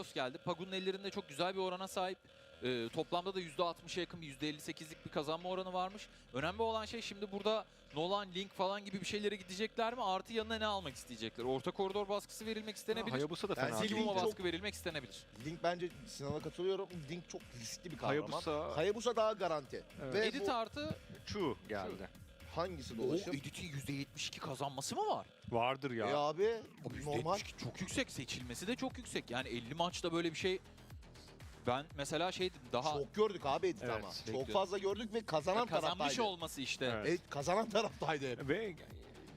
Hylos geldi. Pagun'un ellerinde çok güzel bir orana sahip. Ee, toplamda da %60'a yakın bir %58'lik bir kazanma oranı varmış. Önemli olan şey şimdi burada Nolan, Link falan gibi bir şeylere gidecekler mi? Artı yanına ne almak isteyecekler? Orta koridor baskısı verilmek istenebilir. Hayabusa da fena değil. Çok- baskı verilmek istenebilir. Link bence Sinan'a katılıyorum. Link çok riskli bir kahraman. Hayabusa- Hayabusa daha garanti. Evet. Ve Edit bu artı Chu geldi. Hangisi o dolaşım? Edit'in %72 kazanması mı var? Vardır ya. E abi Abi normal. %72 çok yüksek. Seçilmesi de çok yüksek. Yani 50 maçta böyle bir şey ben mesela şey daha Çok gördük abi Edit Evet, ama. Çok bekliyorum. fazla gördük ve kazanan kazanmış taraftaydı. olması işte. Evet. Evet, kazanan taraftaydı hep. Ve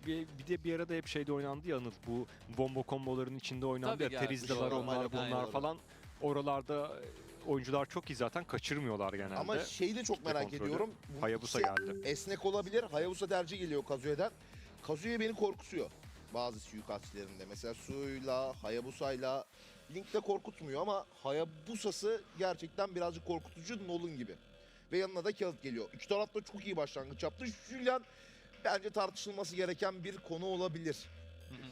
bir, bir de bir arada hep şeyde oynandı ya Anıl. Bu bombo komboların içinde oynandı Tabii ya. normalde onlar bunlar aynen. falan. Oralarda oyuncular çok iyi zaten kaçırmıyorlar genelde. Ama şeyi de çok Kitle merak kontrolü. ediyorum. Bu Hayabusa geldi. Esnek olabilir. Hayabusa tercih geliyor Kazuye'den. Kazuye beni korkutuyor. Bazı suikastçilerinde. Mesela Su'yla, Hayabusa'yla Link de korkutmuyor ama Hayabusa'sı gerçekten birazcık korkutucu Nolan gibi. Ve yanına da kağıt geliyor. İki taraf da çok iyi başlangıç yaptı. Julian bence tartışılması gereken bir konu olabilir. Hı hı.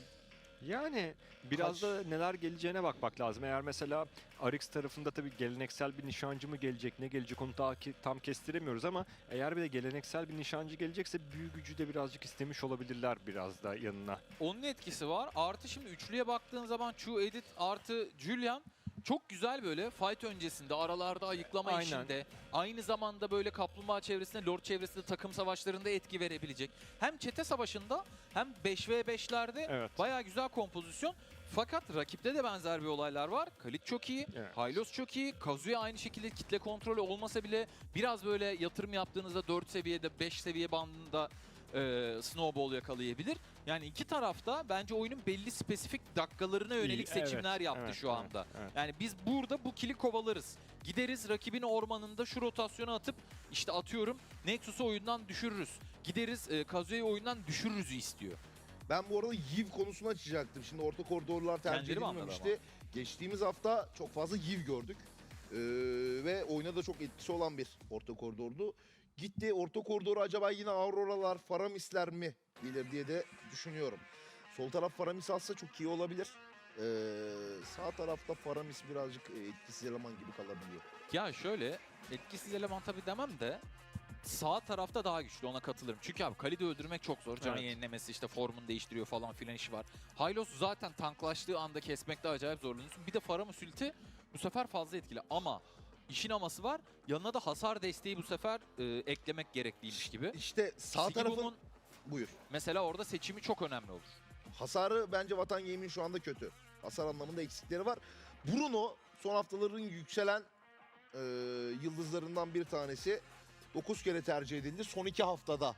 Yani biraz Kaç- da neler geleceğine bakmak lazım. Eğer mesela Arix tarafında tabii geleneksel bir nişancı mı gelecek, ne gelecek onu daha ki, tam kestiremiyoruz ama eğer bir de geleneksel bir nişancı gelecekse büyük gücü de birazcık istemiş olabilirler biraz da yanına. Onun etkisi var. Artı şimdi üçlüye baktığın zaman Chu Edit artı Julian çok güzel böyle fight öncesinde aralarda ayıklama Aynen. işinde aynı zamanda böyle kaplumbağa çevresinde lord çevresinde takım savaşlarında etki verebilecek. Hem çete savaşında hem 5v5'lerde Evet. bayağı güzel kompozisyon. Fakat rakipte de benzer bir olaylar var. Kalit çok iyi, Evet. Hylos çok iyi, Kazuya aynı şekilde kitle kontrolü olmasa bile biraz böyle yatırım yaptığınızda 4 seviyede 5 seviye bandında e, snowball yakalayabilir. Yani iki tarafta bence oyunun belli spesifik dakikalarına yönelik İyi, evet, seçimler yaptı evet, şu evet, anda. evet. Yani biz burada bu kili kovalarız. Gideriz rakibin ormanında şu rotasyonu atıp işte atıyorum Nexus'u oyundan düşürürüz. Gideriz e, Kazuya'yı oyundan düşürürüzü istiyor. Ben bu arada Yiv konusunu açacaktım. Şimdi orta koridorlar tercih anladı edilmemişti. Geçtiğimiz hafta çok fazla Yiv gördük. Ee, ve oyuna da çok etkisi olan bir orta koridordu. Gitti orta koridoru acaba yine Aurora'lar, Faramis'ler mi gelir diye de düşünüyorum. Sol taraf Faramis alsa çok iyi olabilir. Ee, sağ tarafta Faramis birazcık e, etkisiz eleman gibi kalabiliyor. Ya şöyle etkisiz eleman tabii demem de sağ tarafta daha güçlü ona katılırım. Çünkü abi Khalid'i öldürmek çok zor. Canı Evet. yenilemesi işte formunu değiştiriyor falan filan işi var. Hylos zaten tanklaştığı anda kesmekte acayip zorlanıyorsun. Bir de Faramus ulti bu sefer fazla etkili ama işin aması var. Yanına da hasar desteği bu sefer e, eklemek gerekliymiş gibi. İşte sağ tarafın... Buyur. mesela orada seçimi çok önemli olur. Hasarı bence Vatan Game'in şu anda kötü. Hasar anlamında eksikleri var. Bruno son haftaların yükselen e, yıldızlarından bir tanesi. 9 kere tercih edildi son 2 haftada.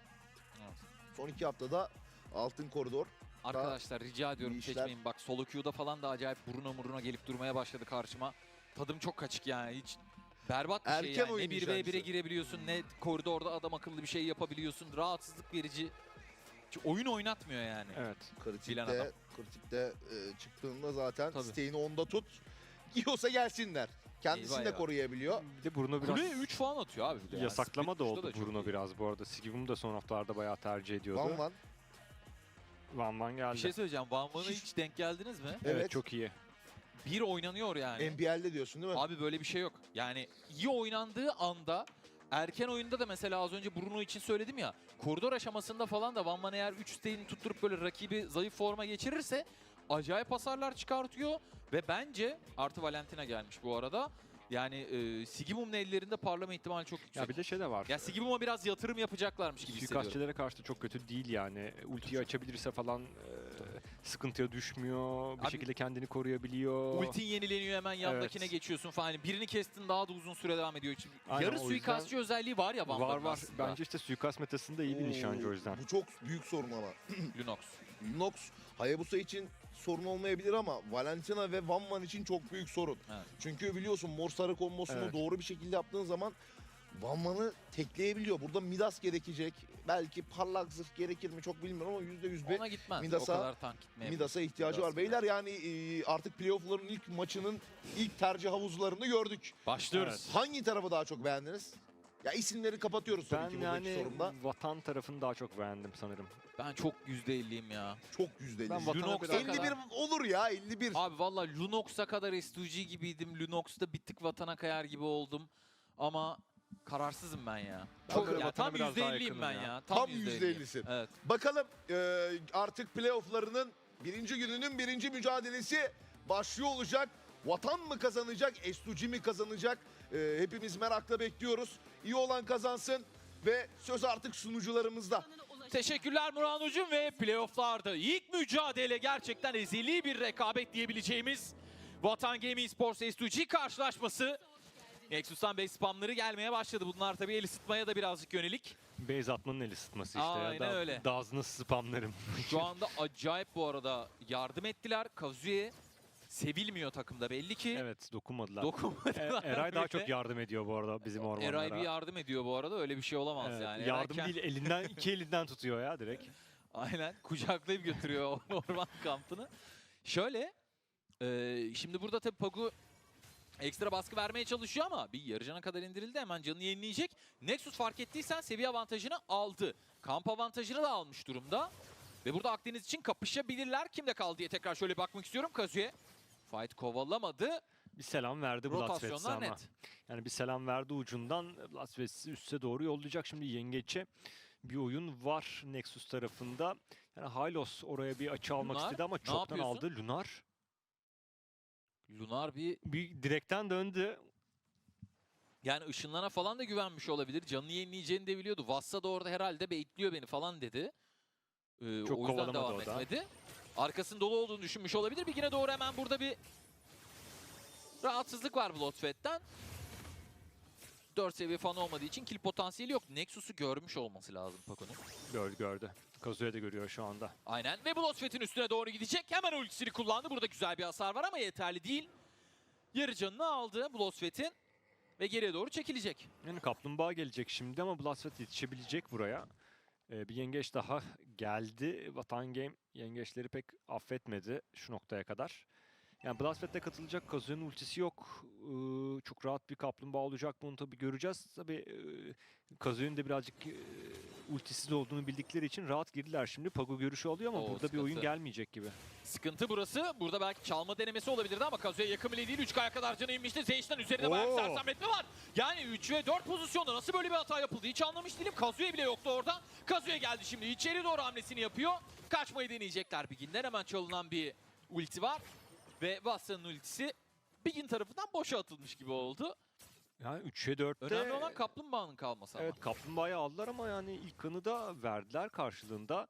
Evet. Son 2 haftada altın koridor. Arkadaşlar rica ediyorum işler. seçmeyin. Bak solo queue'da falan da acayip Bruno Bruno gelip durmaya başladı karşıma. Tadım çok kaçık yani hiç berbat bir şey Erken yani. Ne oyun 1v1'e nişancısı. girebiliyorsun ne koridorda adam akıllı bir şey yapabiliyorsun. Rahatsızlık verici. Hiç oyun oynatmıyor yani. Evet. Kritikte, kritikte e, çıktığında zaten Tabii. steğini onda tut. Yiyorsa gelsinler. Kendisini Eyvah de eyvah. koruyabiliyor. Bir de Bruno biraz Kuleye 3 falan atıyor abi. bir de yani. yasaklama da Split oldu push'ta çok Bruno iyi. biraz bu arada. Sigivum da son haftalarda bayağı tercih ediyordu. Van Van. Van Van geldi. Bir şey söyleyeceğim. Van Van'a Hiç- hiç denk geldiniz mi? evet, Evet. çok iyi. Bir oynanıyor yani. NBL'de diyorsun değil mi? Abi böyle bir şey yok. Yani iyi oynandığı anda erken oyunda da mesela az önce Bruno için söyledim ya. Koridor aşamasında falan da Van Man eğer 3 steyini tutturup böyle rakibi zayıf forma geçirirse acayip hasarlar çıkartıyor. Ve bence artı Valentina gelmiş bu arada. Yani e, Sigimum'un ellerinde parlama ihtimali çok yüksek. Ya bir de şey de var. Ya Sigimum'a biraz yatırım yapacaklarmış gibi hissediyorum. Suikastçilere karşı da çok kötü değil yani. Ultiyi açabilirse falan e, sıkıntıya düşmüyor. Bir Abi- şekilde kendini koruyabiliyor. Ultin yenileniyor hemen yandakine Evet. geçiyorsun falan. Yani birini kestin daha da uzun süre devam ediyor. Aynen, Yarı suikastçı özelliği var ya Van var var. aslında. Bence işte suikast metasında iyi bir Oo, nişancı o yüzden. Bu çok büyük sorun ama. Lunox. Nox Hayabusa için sorun olmayabilir ama Valentina ve Van Van için çok büyük sorun. Evet. Çünkü biliyorsun mor sarı kombosunu Evet. doğru bir şekilde yaptığın zaman Van Van'ı tekleyebiliyor. Burada Midas gerekecek. Belki parlak zırh gerekir mi çok bilmiyorum ama %100 bir Ona gitmez. Midas'a- o kadar tank gitmeye. Midas'a ihtiyacı Midas var. Beyler yani e, artık playoff'ların ilk maçının ilk tercih havuzlarını gördük. Başlıyoruz. Hangi tarafı daha çok beğendiniz? Ya isimleri kapatıyoruz tabii Ben ki buradaki yani sorumda. vatan tarafını daha çok beğendim sanırım. Ben çok %50'yim ya. Çok yüzdeli. Ben vatana Lunox'a biraz... kadar- 51 olur ya 51. Abi valla Lunox'a kadar S2G gibiydim. Lunox'ta bir tık vatana kayar gibi oldum. Ama kararsızım ben ya. Ben Çok, ya, vatana tam biraz daha %50'yim yakınım ben ya. ya. Tam %50'yim. %50'sin. Evet. Bakalım e, artık playofflarının birinci gününün birinci mücadelesi başlıyor olacak. Vatan mı kazanacak, Estuci mi kazanacak? E, hepimiz merakla bekliyoruz. İyi olan kazansın ve söz artık sunucularımızda. Teşekkürler Murat Hocam ve playofflarda ilk mücadele gerçekten ezeli bir rekabet diyebileceğimiz Vatan Gaming Sports S2G karşılaşması. Nexus'tan 5 spamları gelmeye başladı. Bunlar tabii el ısıtmaya da birazcık yönelik. Beyz atmanın el ısıtması işte. Aynen ya. Da, öyle. Dazını spamlarım. Şu anda acayip bu arada yardım ettiler. Kazuya sevilmiyor takımda belli ki. evet dokunmadılar. Dokunmadılar. E, Eray daha çok yardım ediyor bu arada bizim ormanlara. Eray bir yardım ediyor bu arada. Öyle bir şey olamaz Evet, yani. yardım Eray kend- değil elinden iki elinden tutuyor ya direkt. Aynen kucaklayıp götürüyor orman kampını. Şöyle e, şimdi burada tabii Pagu ekstra baskı vermeye çalışıyor ama bir yarı cana kadar indirildi hemen canını yenileyecek. Nexus fark ettiysen seviye avantajını aldı. Kamp avantajını da almış durumda. Ve burada Akdeniz için kapışabilirler. Kimde kaldı diye tekrar şöyle bakmak istiyorum. Kazuya fight kovalamadı. Bir selam verdi Bloodfest'e Rotasyonlar ama. net. Yani bir selam verdi ucundan Bloodfest'i üste doğru yollayacak. Şimdi yengeçe bir oyun var Nexus tarafında. Yani Hylos oraya bir açı almak Lunar, istedi ama çoktan aldı. Lunar Lunar bir bir direkten döndü. yani ışınlana falan da güvenmiş olabilir. Canını yenileyeceğini de biliyordu. Vassa da orada herhalde bekliyor beni falan dedi. Ee, Çok o yüzden devam da. Arkasının dolu olduğunu düşünmüş olabilir. Bir yine doğru hemen burada bir rahatsızlık var Bloodfett'ten. 4 seviye falan olmadığı için kill potansiyeli yok. Nexus'u görmüş olması lazım Paco'nun. Gördü gördü. Kazuya da görüyor şu anda. Aynen. Ve Bloodfett'in üstüne doğru gidecek. Hemen ultisini kullandı. Burada güzel bir hasar var ama yeterli değil. Yarı canını aldı Bloodfett'in. Ve geriye doğru çekilecek. Yani kaplumbağa gelecek şimdi ama Bloodfest yetişebilecek buraya. Bir yengeç daha geldi. Vatan Game yengeçleri pek affetmedi şu noktaya kadar. Yani Bloodfest'e katılacak Kazu'nun ultisi yok. Ee, çok rahat bir kaplumbağa olacak bunu tabii göreceğiz. Tabii e, Kazu'nun da birazcık ultisiz olduğunu bildikleri için rahat girdiler şimdi. Pago görüşü alıyor ama Oo, burada bir oyun sıkıntı. gelmeyecek gibi. Sıkıntı burası. Burada belki çalma denemesi olabilirdi ama Kazuya yakın bile değil. 3 kaya kadar canı inmişti. Zeyş'ten üzerinde bayağı bir Oo. sersemletme var. Yani 3 ve 4 pozisyonda nasıl böyle bir hata yapıldı hiç anlamış değilim. Kazuya bile yoktu orada. Kazuya geldi şimdi. içeri doğru hamlesini yapıyor. Kaçmayı deneyecekler Bigin'den. Hemen çalınan bir ulti var. Ve Vassa'nın ultisi Bigin tarafından boşa atılmış gibi oldu. Yani 3'e 4'te... Önemli olan kaplumbağanın kalması ama. Evet kaplumbağayı aldılar ama yani ilk kanı da verdiler karşılığında.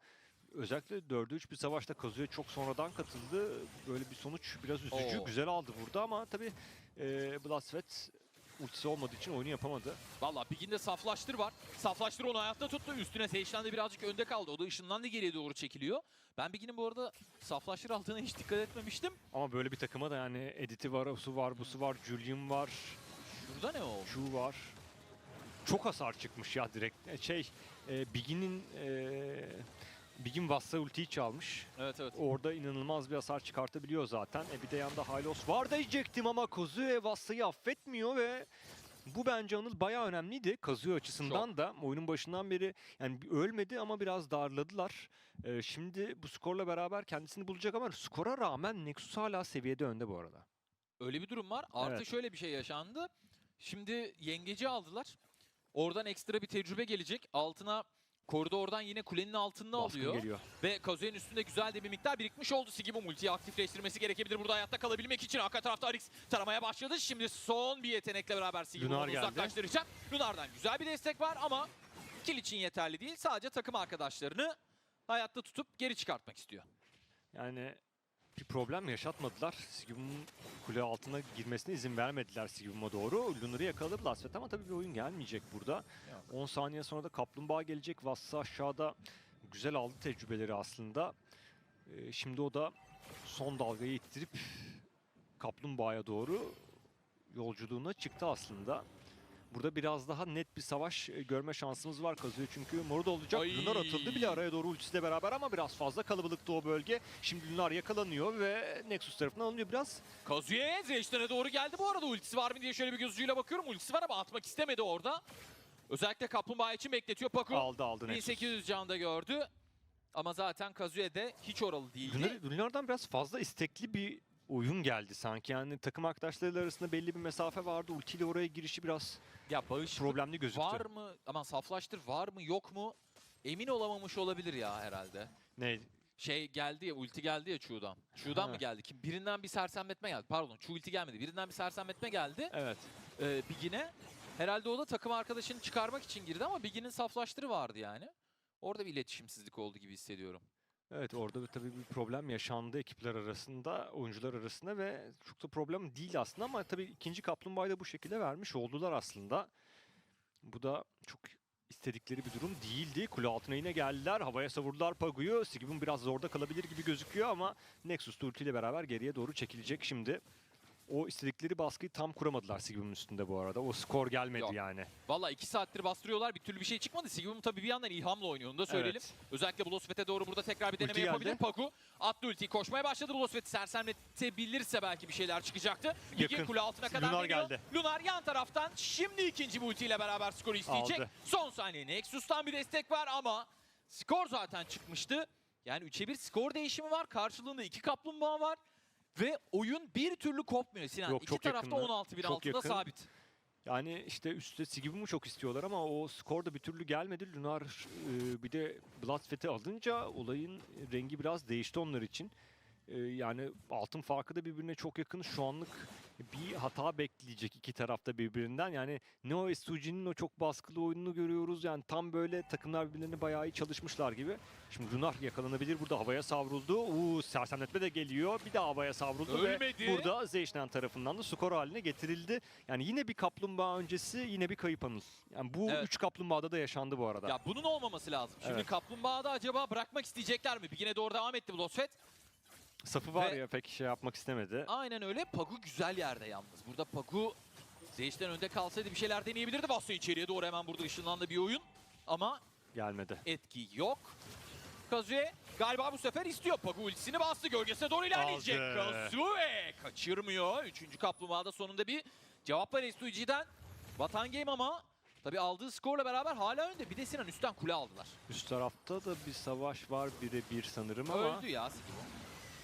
Özellikle 4'e 3 bir savaşta Kazuya çok sonradan katıldı. Böyle bir sonuç biraz üzücü. Oo. Güzel aldı burada ama tabii e, Blasvet ultisi olmadığı için oyunu yapamadı. Valla Bigin'de saflaştır var. Saflaştır onu hayatta tuttu. Üstüne Seyş'ten de birazcık önde kaldı. O da ışından da geriye doğru çekiliyor. Ben Bigin'in bu arada saflaştır aldığına hiç dikkat etmemiştim. Ama böyle bir takıma da yani Edit'i var, Osu var, Busu var, Julian var, Şurada ne oldu? Şu var. Çok hasar çıkmış ya direkt. E, Şey, e, Bigin'in e, Bigin Vassa ultiyi çalmış. Evet evet. Orada inanılmaz bir hasar çıkartabiliyor zaten. E bir de yanında Hylos var diyecektim ama Kazuya Vassa'yı affetmiyor ve bu bence Anıl bayağı önemliydi Kazuya açısından da. Oyunun başından beri yani ölmedi ama biraz darladılar. E, şimdi bu skorla beraber kendisini bulacak ama skora rağmen Nexus hala seviyede önde bu arada. Öyle bir durum var. Artı Evet. şöyle bir şey yaşandı. Şimdi yengeci aldılar. Oradan ekstra bir tecrübe gelecek. Altına koridordan yine kulenin altında Baskın alıyor. geliyor. Ve Kazuya'nın üstünde güzel de bir miktar birikmiş oldu. Sigibum ultiyi aktifleştirmesi gerekebilir. Burada hayatta kalabilmek için arka tarafta Arix taramaya başladı. Şimdi son bir yetenekle beraber onu geldi. uzaklaştıracak. Lunar'dan güzel bir destek var ama kill için yeterli değil. Sadece takım arkadaşlarını hayatta tutup geri çıkartmak istiyor. Yani bir problem yaşatmadılar. Sigmund'un kule altına girmesine izin vermediler Sigmund'a doğru. Lunar'ı yakaladı Lasvet ama tabii bir oyun gelmeyecek burada. Yok. 10 saniye sonra da Kaplumbağa gelecek. Vassa aşağıda güzel aldı tecrübeleri aslında. Ee, şimdi o da son dalgayı ittirip Kaplumbağa'ya doğru yolculuğuna çıktı aslında. Burada biraz daha net bir savaş e, görme şansımız var Kazuya çünkü moru da olacak. Ay. Lunar atıldı bile araya doğru ultisiyle beraber ama biraz fazla kalabalıktı o bölge. Şimdi Lunar yakalanıyor ve Nexus tarafından alınıyor biraz. Kazuya Zeyşten'e doğru geldi bu arada ultisi var mı diye şöyle bir gözüyle bakıyorum. Ultisi var ama atmak istemedi orada. Özellikle Kaplumbağa için bekletiyor. Paku Aldı aldı Nexus. 1800 canda gördü. Ama zaten Kazue'de hiç oralı değildi. Lunar, Lunar'dan biraz fazla istekli bir oyun geldi sanki. Yani takım arkadaşlarıyla arasında belli bir mesafe vardı. Ultiyle oraya girişi biraz Ya bağış problemli gözüktü. var mı? Aman saflaştır var mı yok mu? Emin olamamış olabilir ya herhalde. Ne? Şey geldi ya ulti geldi ya. Chu'dan Ha. mı geldi? Kim? Birinden bir sersemletme geldi. Pardon Chu ulti gelmedi. Birinden bir sersemletme geldi. Evet. Ee, Bigin'e. Herhalde o da takım arkadaşını çıkarmak için girdi ama Bigin'in saflaştırı vardı yani. Orada bir iletişimsizlik oldu gibi hissediyorum. Evet orada bir- tabii bir problem yaşandı ekipler arasında, oyuncular arasında ve çok da problem değil aslında ama tabii ikinci kaplumbağayı da bu şekilde vermiş oldular aslında. Bu da çok istedikleri bir durum değildi. Kule altına yine geldiler. Havaya savurdular Pagu'yu. Sigibun biraz zorda kalabilir gibi gözüküyor ama Nexus ultiyle beraber geriye doğru çekilecek şimdi. O istedikleri baskıyı tam kuramadılar Sigibun'un üstünde bu arada. O skor gelmedi Yok. yani. Valla iki saattir bastırıyorlar bir türlü bir şey çıkmadı. Sigmund tabii bir yandan ilhamla oynuyor onu da söyleyelim. Evet. Özellikle Blosvet'e doğru burada tekrar bir deneme Ulti yapabilir. geldi. Paku attı ultiyi koşmaya başladı. Blosvet'i sersemletebilirse belki bir şeyler çıkacaktı. Yakın. kule altına kadar Lunar geliyor. geldi. Lunar yan taraftan şimdi ikinci bir ultiyle beraber skoru isteyecek. Aldı. Son saniye Nexus'tan bir destek var ama skor zaten çıkmıştı. Yani 3'e 1 skor değişimi var. Karşılığında iki kaplumbağa var. Ve oyun bir türlü kopmuyor Sinan. Yok, İki çok tarafta yakınlar. 16 bin Çok altında yakın. sabit. Yani işte üstte Sigibum'u çok istiyorlar ama o skor da bir türlü gelmedi. Lunar e, bir de Bloodfett'i alınca olayın rengi biraz değişti onlar için. E, yani altın farkı da birbirine çok yakın. Şu anlık bir hata bekleyecek iki tarafta birbirinden. Yani Neo ve Suji'nin o çok baskılı oyununu görüyoruz. Yani tam böyle takımlar birbirlerine bayağı iyi çalışmışlar gibi. Şimdi Lunar yakalanabilir. Burada havaya savruldu. Uuu sersemletme de geliyor. Bir daha havaya savruldu Ölmedi. ve burada Zeyşnen tarafından da skor haline getirildi. Yani yine bir kaplumbağa öncesi yine bir kayıp anıl. Yani bu Evet. üç kaplumbağada da yaşandı bu arada. Ya bunun olmaması lazım. Şimdi Evet. Kaplumbağa'da acaba bırakmak isteyecekler mi? Bigine doğru devam etti Blosfet. Safı var Ve- ya pek şey yapmak istemedi. Aynen öyle. Pagu güzel yerde yalnız. Burada Pagu Zeyş'ten önde kalsaydı bir şeyler deneyebilirdi. Bastı içeriye doğru hemen burada ışınlandı bir oyun. Ama Gelmedi. etki yok. Kazue galiba bu sefer istiyor. Pagu ultisini bastı. Gölgesine doğru ilerleyecek. Aldı. Kazue kaçırmıyor. Üçüncü kaplumbağada sonunda bir cevap var SUG'den. Vatan Game ama tabii aldığı skorla beraber hala önde. Bir de Sinan üstten kule aldılar. Üst tarafta da bir savaş var birebir sanırım ama Öldü ya Sigimo.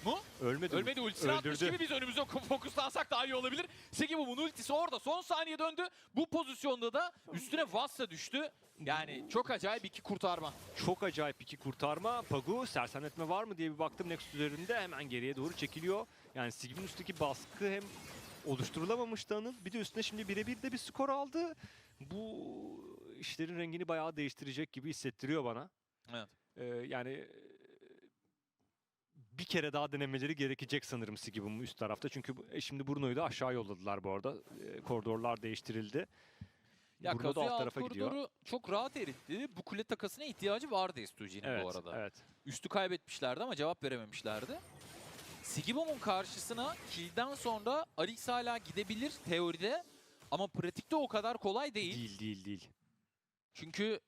Mu? ölmedi. Ölmedi ultisini atmış Öldürdü. gibi biz önümüze fokuslansak daha iyi olabilir. Sigimo'nun ultisi orada son saniye döndü. Bu pozisyonda da üstüne Vassa düştü. Yani çok acayip iki kurtarma. Çok acayip iki kurtarma. Pagu sersemletme var mı diye bir baktım Nexus üzerinde hemen geriye doğru çekiliyor. Yani Sigm'in üstteki baskı hem oluşturulamamıştı Anıl. Bir de üstüne şimdi birebir de bir skor aldı. Bu işlerin rengini bayağı değiştirecek gibi hissettiriyor bana. Evet. Ee, yani bir kere daha denemeleri gerekecek sanırım Sigibum'un üst tarafta. Çünkü e, şimdi Bruno'yu da aşağı yolladılar bu arada. E, koridorlar değiştirildi. Ya Bruno da alt alt tarafa gidiyor. koridoru çok rahat eritti. Bu kule takasına ihtiyacı vardı Estuji'nin Evet, bu arada. evet. Üstü kaybetmişlerdi ama cevap verememişlerdi. Sigibom'un karşısına kill'den sonra Arix hala gidebilir teoride. Ama pratikte o kadar kolay değil. Değil, değil, değil. Çünkü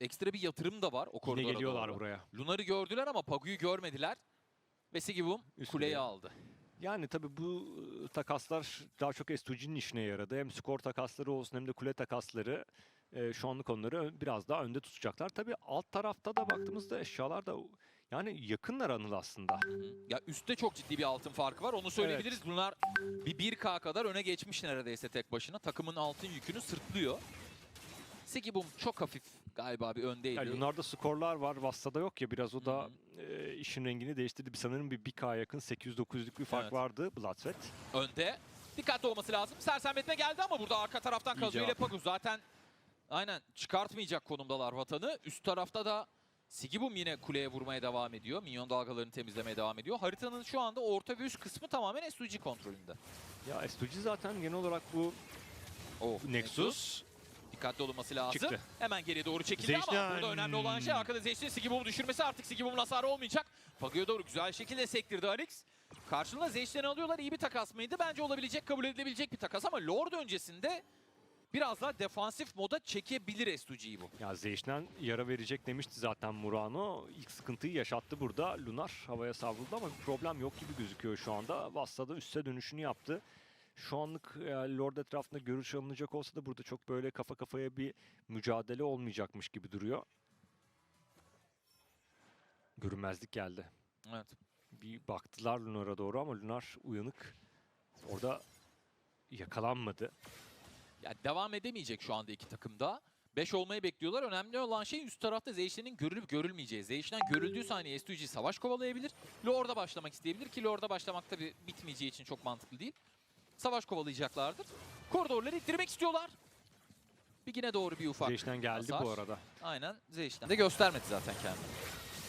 ekstra bir yatırım da var o Yine koridora geliyorlar doğru. buraya. Lunar'ı gördüler ama Pagu'yu görmediler. Ve Üst kuleyi aldı. Yani tabii bu takaslar daha çok S2G'nin işine yaradı. Hem skor takasları olsun hem de kule takasları. e, şu anlık onları biraz daha önde tutacaklar. Tabii alt tarafta da baktığımızda eşyalar da yani yakınlar Anıl aslında. Hı hı. Ya üstte çok ciddi bir altın farkı var. Onu söyleyebiliriz. Bunlar bir 1K kadar öne geçmiş neredeyse tek başına. Takımın altın yükünü sırtlıyor. Sigibum çok hafif galiba bir öndeydi. Yani Lunar'da skorlar var. Vassa'da yok ya biraz o Hı da e, işin rengini değiştirdi. Bir sanırım bir 1K yakın 800-900'lük bir fark Evet. vardı Bloodfett. önde. Dikkatli olması lazım. Sersemletme geldi ama burada arka taraftan Kazuya ile. Pagu zaten aynen çıkartmayacak konumdalar vatanı. Üst tarafta da Sigibum yine kuleye vurmaya devam ediyor. Minyon dalgalarını temizlemeye devam ediyor. Haritanın şu anda orta ve üst kısmı tamamen SUG kontrolünde. Ya S2G zaten genel olarak bu Oh, Nexus Dikkatli olması lazım. Çıktı. Hemen geriye doğru çekildi ama Zeyşnen. burada önemli olan şey arkada Zeyş'in Sigibum'u düşürmesi. Artık Sigibum'un hasarı olmayacak. Pagu'ya doğru güzel şekilde sektirdi Alex. Karşılığında Zeyş'ten alıyorlar. İyi bir takas mıydı? Bence olabilecek, kabul edilebilecek bir takas ama Lord öncesinde biraz daha defansif moda çekebilir S2G'yi bu. Ya Zeyşnen yara verecek demişti zaten Murano. İlk sıkıntıyı yaşattı burada. Lunar havaya savruldu ama bir problem yok gibi gözüküyor şu anda. Vassa da üste dönüşünü yaptı. Şu anlık e, Lord etrafında görüş alınacak olsa da burada çok böyle kafa kafaya bir mücadele olmayacakmış gibi duruyor. Görünmezlik geldi. Evet. Bir baktılar Lunar'a doğru ama Lunar uyanık. Orada yakalanmadı. Ya devam edemeyecek şu anda iki takımda. 5 olmayı bekliyorlar. Önemli olan şey üst tarafta Zeyş'lerin görülüp görülmeyeceği. Zeyş'ten görüldüğü saniye S2G savaş kovalayabilir. Lord'a başlamak isteyebilir ki Lord'a başlamak tabii bitmeyeceği için çok mantıklı değil. Savaş kovalayacaklardır. Koridorları ittirmek istiyorlar. Bir yine doğru bir ufak. Zeş'ten geldi bu hasar. arada. Aynen Zeyş'ten de göstermedi zaten kendini.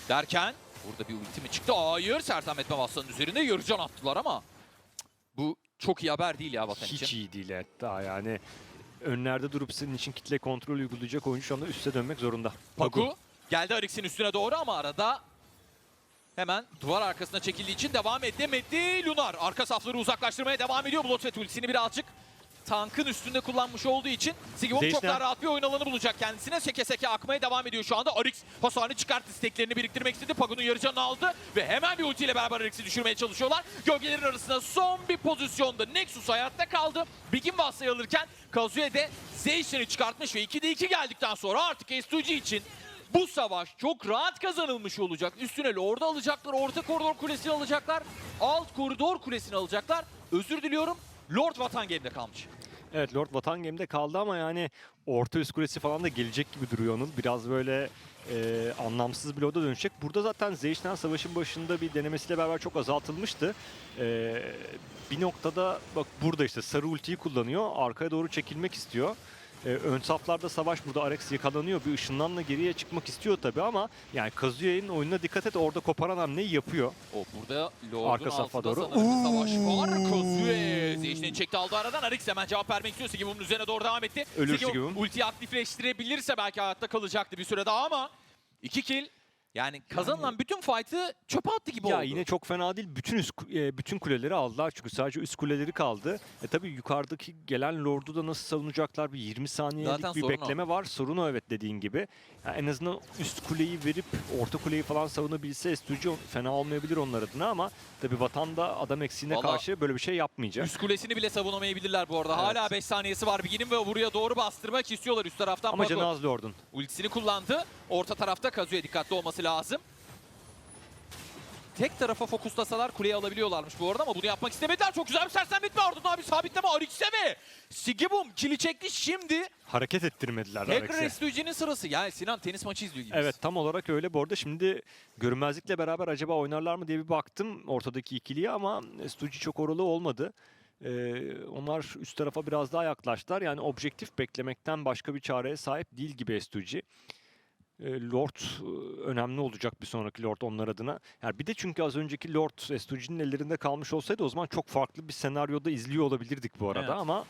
Derken burada bir ulti mi çıktı? Hayır sertametme bassanın üzerinde yarıcan attılar ama bu çok iyi haber değil ya Vatan Hiç için. iyi değil hatta yani. Önlerde durup senin için kitle kontrol uygulayacak oyuncu şu anda üste dönmek zorunda. Paku geldi Arix'in üstüne doğru ama arada hemen duvar arkasına çekildiği için devam edemedi. Lunar arka safları uzaklaştırmaya devam ediyor. Bloodfet ultisini birazcık tankın üstünde kullanmış olduğu için Sigmund çok daha rahat bir oyun alanı bulacak kendisine. Seke seke akmaya devam ediyor şu anda. Arix hasarını çıkarttı. isteklerini biriktirmek istedi. Paku'nun yarı canını aldı ve hemen bir ultiyle beraber Arix'i düşürmeye çalışıyorlar. Gölgelerin arasında son bir pozisyonda Nexus hayatta kaldı. Bigin Vassa'yı alırken Kazuya de Zeyshin'i çıkartmış ve 2'de 2 geldikten sonra artık S2G için bu savaş çok rahat kazanılmış olacak. Üstüne Lord'u alacaklar, orta koridor kulesini alacaklar, alt koridor kulesini alacaklar. Özür diliyorum, Lord Vatan Game'de kalmış. Evet Lord Vatan Game'de kaldı ama yani orta üst kulesi falan da gelecek gibi duruyor onun. Biraz böyle e, anlamsız bir loda dönecek. Burada zaten Zeyş'ten savaşın başında bir denemesiyle beraber çok azaltılmıştı. E, bir noktada bak burada işte sarı ultiyi kullanıyor. Arkaya doğru çekilmek istiyor. E, ön saflarda savaş burada Arex yakalanıyor. Bir ışınlanla geriye çıkmak istiyor tabii ama yani Kazuya'nın oyununa dikkat et. Orada koparan hamleyi yapıyor. O burada Lord'un Arka safa doğru. savaş var. Kozue Zeyş'in çekti aldı aradan. Arix hemen cevap vermek istiyor. Sigibum'un üzerine doğru devam etti. Ölür Sigibum ultiyi aktifleştirebilirse belki hayatta kalacaktı bir süre daha ama 2 kill. Yani kazanılan bütün fight'ı çöpe attı gibi Ya oldu. yine çok fena değil. Bütün üst e, bütün kuleleri aldılar çünkü sadece üst kuleleri kaldı. E tabii yukarıdaki gelen Lord'u da nasıl savunacaklar? Bir 20 saniyelik Zaten bir bekleme var. Sorun o evet dediğin gibi. Ya en azından üst kuleyi verip orta kuleyi falan savunabilse Studio fena olmayabilir onlar adına ama tabii vatanda adam eksiğine Vallahi- karşı böyle bir şey yapmayacak. Üst kulesini bile savunamayabilirler bu arada. Hala Evet. 5 saniyesi var. Bigi'nin ve buraya doğru bastırmak istiyorlar üst taraftan. Ama Paco canı az Lord'un. ultisini kullandı. Orta tarafta Kazuya dikkatli olması lazım. Tek tarafa fokuslasalar kuleyi alabiliyorlarmış bu arada ama bunu yapmak istemediler. Çok güzel bir sersemletme ardından abi sabitleme Arix'e ve Sigibum kili çekti şimdi. Hareket ettirmediler Tekrar. SDG'nin sırası. Yani Sinan tenis maçı izliyor gibiyiz. Evet tam olarak öyle. Bu arada şimdi görünmezlikle beraber acaba oynarlar mı diye bir baktım ortadaki ikiliye ama Stucci çok oralı olmadı. Ee, onlar üst tarafa biraz daha yaklaştılar. Yani objektif beklemekten başka bir çareye sahip değil gibi Stucci. Ee, Lord e, önemli olacak bir sonraki Lord onlar adına. Yani bir de çünkü az önceki Lord Stucci'nin ellerinde kalmış olsaydı o zaman çok farklı bir senaryoda izliyor olabilirdik bu arada Evet. ama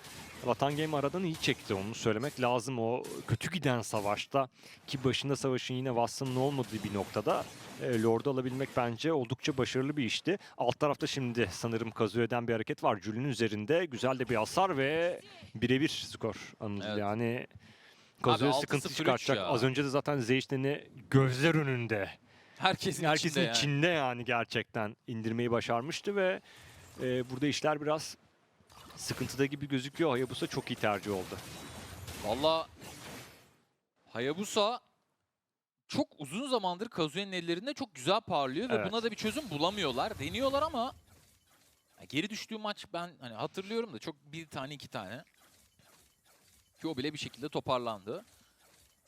Vatan Game aradan iyi çekti onu söylemek lazım. O kötü giden savaşta ki başında savaşın yine Watson'ın olmadığı bir noktada e, Lord'u alabilmek bence oldukça başarılı bir işti. Alt tarafta şimdi sanırım Kazuyo'dan bir hareket var. Jul'ün üzerinde güzel de bir hasar ve birebir skor Anıl. Evet. Yani 6-0-3 sıkıntı çıkartacak. ya. Az önce de zaten Zeyş'teni gözler önünde. Herkesin, Herkesin içinde, yani. içinde yani gerçekten indirmeyi başarmıştı ve e, burada işler biraz sıkıntıda gibi gözüküyor. Hayabusa çok iyi tercih oldu. Valla Hayabusa çok uzun zamandır Kazuya'nın ellerinde çok güzel parlıyor ve Evet. buna da bir çözüm bulamıyorlar. Deniyorlar ama geri düştüğü maç ben hani hatırlıyorum da çok bir tane iki tane. Ki o bile bir şekilde toparlandı.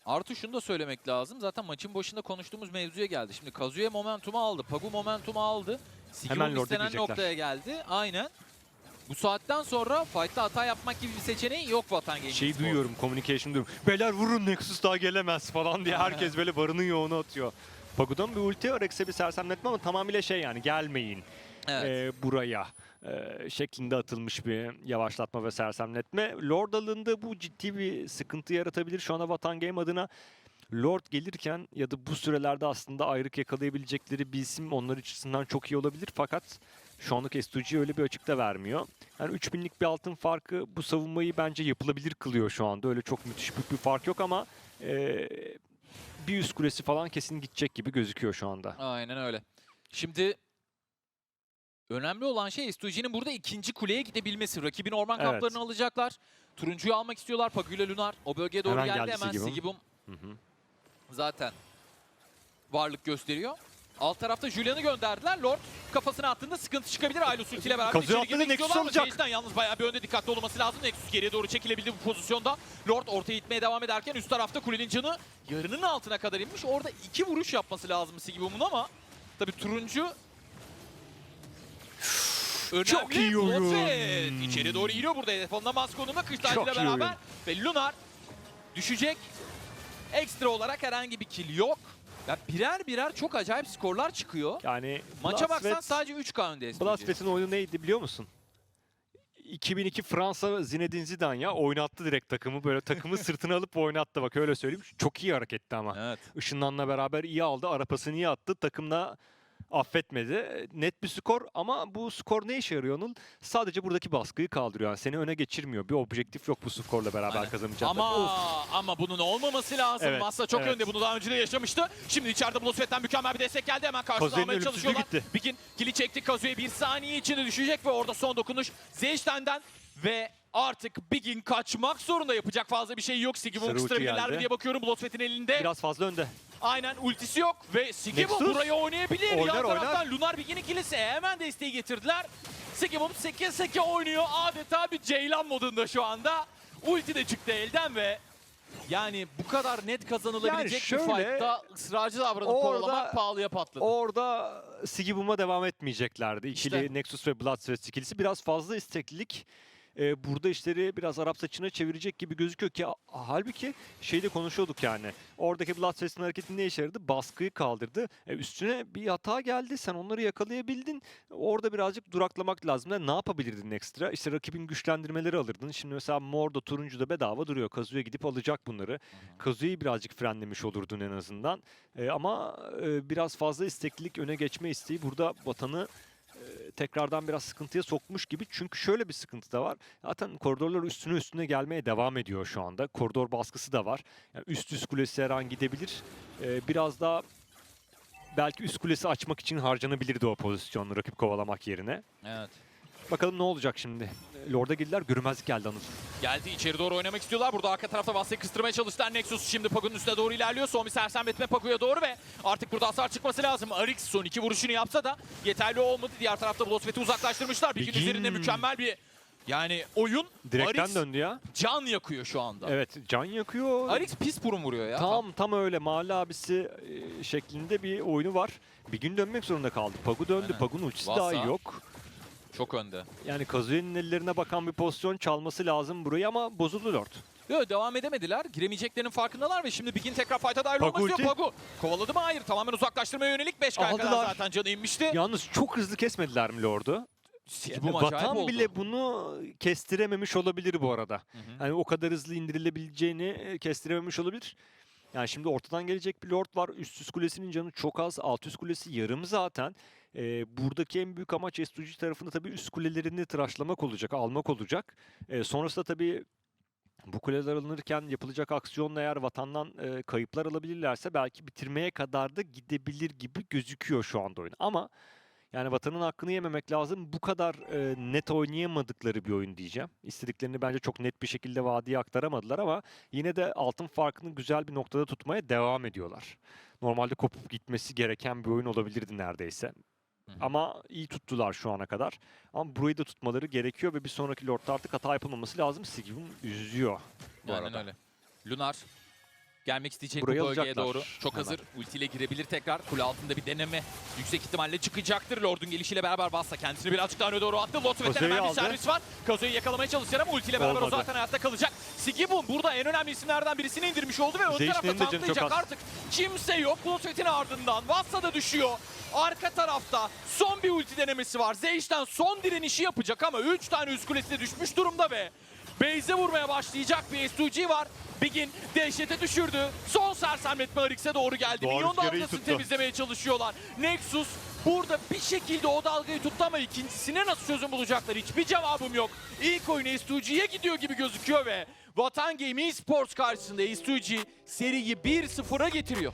Artı şunu da söylemek lazım. Zaten maçın başında konuştuğumuz mevzuya geldi. Şimdi Kazuya momentumu aldı. Pagu momentumu aldı. Hemen Lord'a istenen girecekler. noktaya geldi. Aynen. Bu saatten sonra fight'ta hata yapmak gibi bir seçeneği yok Vatan Gaming Şey Spor. duyuyorum, communication duyuyorum. Beyler vurun Nexus daha gelemez falan diye herkes böyle barının yoğunu atıyor. Pagu'dan bir ulti Rex'e bir sersemletme ama tamamıyla şey yani gelmeyin Evet. e, buraya e, şeklinde atılmış bir yavaşlatma ve sersemletme. Lord alındı bu ciddi bir sıkıntı yaratabilir. Şu anda Vatan Game adına Lord gelirken ya da bu sürelerde aslında ayrık yakalayabilecekleri bir isim onlar açısından çok iyi olabilir. Fakat şu anlık S2G öyle bir açıkta vermiyor. Yani 3000'lik bir altın farkı bu savunmayı bence yapılabilir kılıyor şu anda. Öyle çok müthiş büyük bir fark yok ama e, bir üst kulesi falan kesin gidecek gibi gözüküyor şu anda. Aynen öyle. Şimdi önemli olan şey S2G'nin burada ikinci kuleye gidebilmesi. Rakibin orman Evet. kamplarını alacaklar. Turuncuyu almak istiyorlar. Pagula Lunar o bölgeye doğru Hemen geldi. geldi Hemen Sigibum. Sigibum Hı hı. zaten varlık gösteriyor. Alt tarafta Julian'ı gönderdiler. Lord kafasına attığında sıkıntı çıkabilir. Aylus ultiyle beraber Kazuya içeri attı girmek ve Nexus olacak. Jace'den yalnız bayağı bir önde dikkatli olması lazım. Nexus geriye doğru çekilebildi bu pozisyonda. Lord ortaya itmeye devam ederken üst tarafta kulenin canı yarının altına kadar inmiş. Orada iki vuruş yapması lazım Sigibum'un ama tabii turuncu Önemli. Çok iyi oyun. Blodfett içeri doğru iniyor burada hedef alına maskonunda Kışlaycı ile Çok iyi beraber. oyun. Ve Lunar düşecek. Ekstra olarak herhangi bir kill yok. Ya birer birer çok acayip skorlar çıkıyor. Yani Maça baksan Blasfet- sadece 3K önde SPG. Blasfet'in oyunu neydi biliyor musun? 2002 Fransa Zinedine Zidane ya oynattı direkt takımı böyle takımı sırtına alıp oynattı bak öyle söyleyeyim. Çok iyi hareketti ama. Evet. Işınlan'la beraber iyi aldı. Arapasını iyi attı. Takımda affetmedi. Net bir skor ama bu skor ne işe yarıyor onun? Sadece buradaki baskıyı kaldırıyor. Yani seni öne geçirmiyor. Bir objektif yok bu skorla beraber Aynen. kazanacağın. Ama Of. ama bunun olmaması lazım. Evet, Massa çok evet. önde. Bunu daha önce de yaşamıştı. Şimdi içeride Blosfet'ten mükemmel bir destek geldi. Hemen karşısına almaya çalışıyorlar. gitti. Bigin kili çekti. Kazuya bir saniye içinde düşecek ve orada son dokunuş Zeyşten'den ve artık Bigin kaçmak zorunda yapacak fazla bir şey yok. Kıstırabilirler mi geldi. diye bakıyorum. Blosfet'in elinde. Biraz fazla önde. Aynen ultisi yok ve Sigibum Nexus. burayı oynayabilir. Oynar, Yan oynar. taraftan Lunar Bigin'in kilisi hemen desteği getirdiler. Sigibum seke seke oynuyor. Adeta bir Ceylan modunda şu anda. Ulti de çıktı elden ve yani bu kadar net kazanılabilecek Yani şöyle, bir fight'ta ısrarcı davranıp orada- kovalamak pahalıya patladı. Orada Sigibum'a devam etmeyeceklerdi. İkili İşte. Nexus ve Bloodsweat ikilisi biraz fazla isteklilik. Ee, burada işleri biraz Arap saçına çevirecek gibi gözüküyor ki halbuki şeyde konuşuyorduk yani. Oradaki Bloodsweat'in hareketi ne işe yaradı? Baskıyı kaldırdı. E, üstüne bir hata geldi. Sen onları yakalayabildin. Orada birazcık duraklamak lazım. Ne yapabilirdin ekstra? İşte rakibin güçlendirmeleri alırdın. Şimdi mesela Mor'da, Turuncu'da bedava duruyor. Kazuya gidip alacak bunları. Kazu'yu birazcık frenlemiş olurdun en azından. E, ama e, biraz fazla isteklilik öne geçme isteği burada Vatan'ı e, tekrardan biraz sıkıntıya sokmuş gibi. Çünkü şöyle bir sıkıntı da var. Zaten koridorlar üstüne üstüne gelmeye devam ediyor şu anda. Koridor baskısı da var. Yani üst üst kulesi her an gidebilir. E, biraz daha belki üst kulesi açmak için harcanabilirdi o pozisyonu rakip kovalamak yerine. Evet. Bakalım ne olacak şimdi. E, Lord'a girdiler. Görünmezlik geldi Anıl. Geldi içeri doğru oynamak istiyorlar. Burada arka tarafta Vassa'yı kıstırmaya çalıştılar. Nexus şimdi Pagu'nun üstüne doğru ilerliyor. Son bir sersemletme Pagu'ya doğru ve artık burada hasar çıkması lazım. Arix son iki vuruşunu yapsa da yeterli olmadı. Diğer tarafta Blosfet'i uzaklaştırmışlar. Bir gün üzerinde mükemmel bir yani oyun. Direkten Arix döndü ya. can yakıyor şu anda. Evet can yakıyor. Arix pis burun vuruyor ya. Tam tam öyle mahalle abisi e, şeklinde bir oyunu var. Bir gün dönmek zorunda kaldı. Pagu döndü. Aynen. Pagu'nun ultisi Vasa. daha yok. Çok önde. Yani Kazuye'nin ellerine bakan bir pozisyon çalması lazım burayı ama bozuldu Lord. Yok devam edemediler. Giremeyeceklerinin farkındalar ve şimdi Bigin tekrar fight'a dahil Pagu olmak istiyor. Pagu kovaladı mı? Hayır. Tamamen uzaklaştırmaya yönelik 5 kadar Aldılar. zaten canı inmişti. Yalnız çok hızlı kesmediler mi Lord'u? Acayip Vatan oldu. bile bunu kestirememiş olabilir bu arada. Hı hı. Yani o kadar hızlı indirilebileceğini e, kestirememiş olabilir. Yani şimdi ortadan gelecek bir Lord var. Üst üst kulesinin canı çok az. Alt üst kulesi yarım zaten. Ee, buradaki en büyük amaç S2G tarafında tabii üst kulelerini tıraşlamak olacak, almak olacak. Ee, sonrasında tabii bu kuleler alınırken yapılacak aksiyonla eğer vatandan e, kayıplar alabilirlerse belki bitirmeye kadar da gidebilir gibi gözüküyor şu anda oyun. Ama yani vatanın hakkını yememek lazım. Bu kadar e, net oynayamadıkları bir oyun diyeceğim. İstediklerini bence çok net bir şekilde vadiye aktaramadılar ama yine de altın farkını güzel bir noktada tutmaya devam ediyorlar. Normalde kopup gitmesi gereken bir oyun olabilirdi neredeyse. Ama iyi tuttular şu ana kadar. Ama burayı da tutmaları gerekiyor ve bir sonraki Lord'da artık hata yapılmaması lazım. Sigibum üzüyor bu Aynen arada. öyle. Lunar gelmek isteyecek Burayı bu bölgeye alacaklar doğru. Çok hemen. hazır. Ultiyle girebilir tekrar. Kule altında bir deneme. Yüksek ihtimalle çıkacaktır. Lord'un gelişiyle beraber Bassa kendisini birazcık daha öne doğru attı. Kazue'yi hemen bir servis var. Kazue'yi yakalamaya çalışacak ama ultiyle beraber o Olmadı. zaten hayatta kalacak. Sigibum burada en önemli isimlerden birisini indirmiş oldu ve ön tarafta tanklayacak. Artık kimse yok. Lord Svet'in ardından. Vassa da düşüyor. Arka tarafta son bir ulti denemesi var. Zeyş'ten son direnişi yapacak ama 3 tane üst kulesi de düşmüş durumda ve Beyze vurmaya başlayacak bir S2G var. Bigin dehşete düşürdü. Son sersemletme Arix'e doğru geldi. Doğru Minyon rüzgarı iyi dalgasını tuttu. temizlemeye çalışıyorlar. Nexus burada bir şekilde o dalgayı tuttu ama ikincisine nasıl çözüm bulacaklar? Hiçbir cevabım yok. İlk oyun S2G'ye gidiyor gibi gözüküyor ve Vatan Game Esports karşısında S2G seriyi 1-0'a getiriyor.